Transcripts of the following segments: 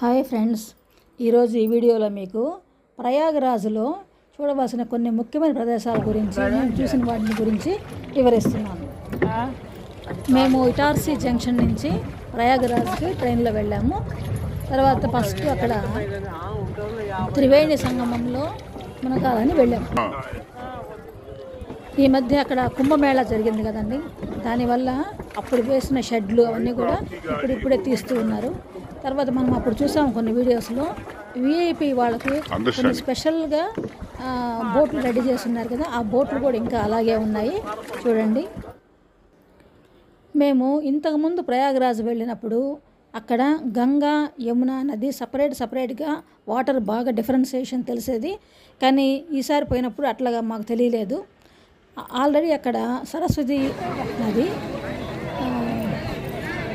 Hi friends. ఈరోజు ఈ వీడియోలో మీకు ప్రయాగరాజులో చూడవలసిన కొన్ని ముఖ్యమైన ప్రదేశాల గురించి నేను చూసిన వాటిని గురించి వివరిస్తున్నాను. మేము ఇటార్సీ జంక్షన్ నుంచి ప్రయాగరాజ్కి ట్రైన్లో వెళ్ళాము. తర్వాత ఫస్ట్ అక్కడ త్రివేణి సంగమంలో మునకాలని వెళ్ళాము. ఈ మధ్య అక్కడ కుంభమేళా జరిగింది కదండి. దానివల్ల అప్పుడు వేసిన షెడ్లు అవన్నీ కూడా ఇప్పుడు ఇప్పుడే తీస్తూ ఉన్నారు. తర్వాత మనం అప్పుడు చూసాం కొన్ని వీడియోస్లో విఐపి వాళ్ళకి కొన్ని స్పెషల్గా బోట్లు రెడీ చేస్తున్నారు కదా ఆ బోట్లు కూడా ఇంకా అలాగే ఉన్నాయి. చూడండి. మేము ఇంతకుముందు ప్రయాగరాజ్ వెళ్ళినప్పుడు అక్కడ గంగా యమున నది సపరేట్ సపరేట్గా వాటర్ బాగా డిఫరెన్సియేషన్ తెలిసేది. కానీ ఈసారి పోయినప్పుడు అట్లాగా మాకు తెలియలేదు. ఆల్రెడీ అక్కడ సరస్వతి నది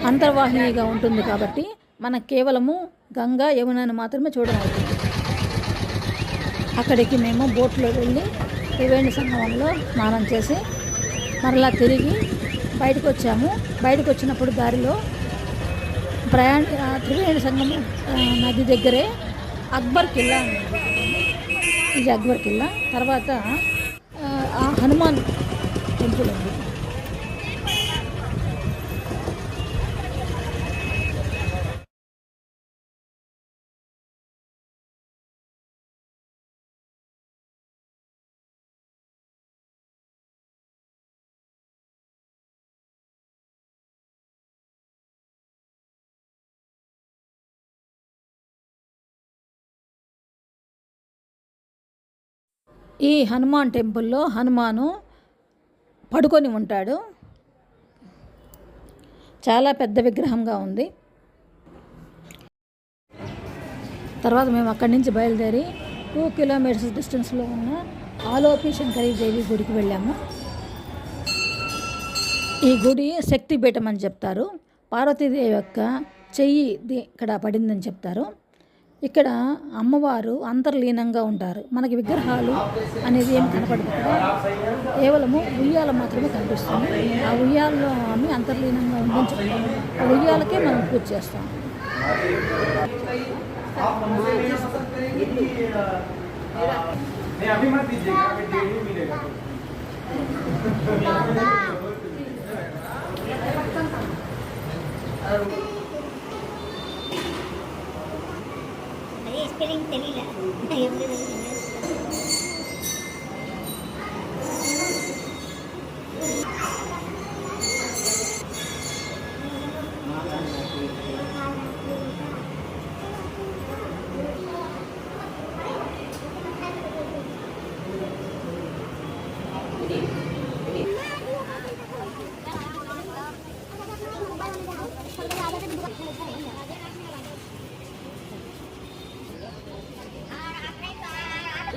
అంతర్వాహినిగా ఉంటుంది కాబట్టి మనకు కేవలము గంగా యమునని మాత్రమే చూడగలుగుతుంది అక్కడికి మేము బోట్లో వెళ్ళి త్రివేణి సంగమంలో స్నానం చేసి మరలా తిరిగి బయటకు వచ్చాము. బయటకు వచ్చినప్పుడు దారిలో ప్రయాణ త్రివేణి సంగమం నది దగ్గరే అక్బర్ కిల్లా ఇది అక్బర్ కిల్లా. తర్వాత ఆ, ఆ హనుమాన్ ఈ హనుమాన్ టెంపుల్లో హనుమాను పడుకొని ఉంటాడు. చాలా పెద్ద విగ్రహంగా ఉంది. తర్వాత మేము అక్కడి నుంచి బయలుదేరి టూ కిలోమీటర్స్ డిస్టెన్స్లో ఉన్న ఆలోపి శంకరీ దేవి గుడికి వెళ్ళాము. ఈ గుడి శక్తిపీఠం అని చెప్తారు. పార్వతీదేవి యొక్క చెయ్యి ఇక్కడ పడిందని చెప్తారు. ఇక్కడ అమ్మవారు అంతర్లీనంగా ఉంటారు. మనకి విగ్రహాలు అనేది ఏమి కనపడదు కేవలము ఉయ్యాల మాత్రమే కనిపిస్తుంది. ఆ ఉయ్యాలలో ఆమె అంతర్లీనంగా ఉందని ఆ ఉయ్యాలకే మనం పూజ చేస్తాం. नहीं எனக்கு தெரியல. எப்படி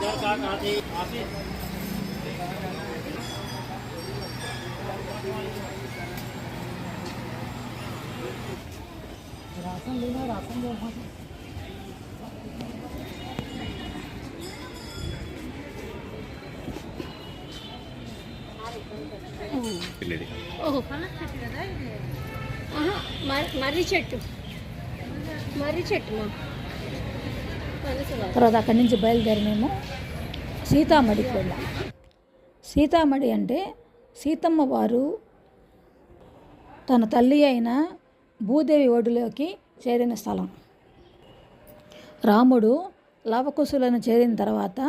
लो मार दीप ले लो दीप మర్రి చెట్టు. మర్రి చెట్టు తర్వాత అక్కడి నుంచి బయలుదేరి మేము సీతామడికి వెళ్ళాం. సీతామడి అంటే సీతమ్మ వారు తన తల్లి అయిన భూదేవి ఒడిలోకి చేరిన స్థలం. రాముడు లవకుశులను చేరిన తర్వాత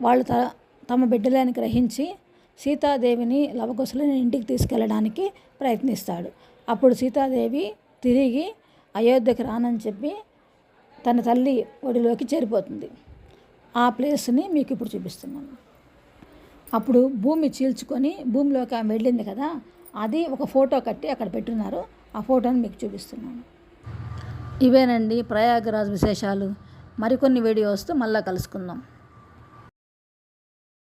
వాళ్ళు త తమ బిడ్డలని గ్రహించి సీతాదేవిని లవకుశులని ఇంటికి తీసుకెళ్ళడానికి ప్రయత్నిస్తాడు. అప్పుడు సీతాదేవి తిరిగి అయోధ్యకు రానని చెప్పి తన తల్లి ఒడిలోకి చేరిపోతుంది. ఆ ప్లేస్ని మీకు ఇప్పుడు చూపిస్తున్నాను. అప్పుడు భూమి చీల్చుకొని భూమిలోకి ఆమె వెళ్ళింది కదా అది ఒక ఫోటో కట్టి అక్కడ పెట్టున్నారు. ఆ ఫోటోని మీకు చూపిస్తున్నాను. ఇవేనండి ప్రయాగరాజ్ విశేషాలు. మరికొన్ని వీడియోస్తో మళ్ళీ కలుసుకుందాం.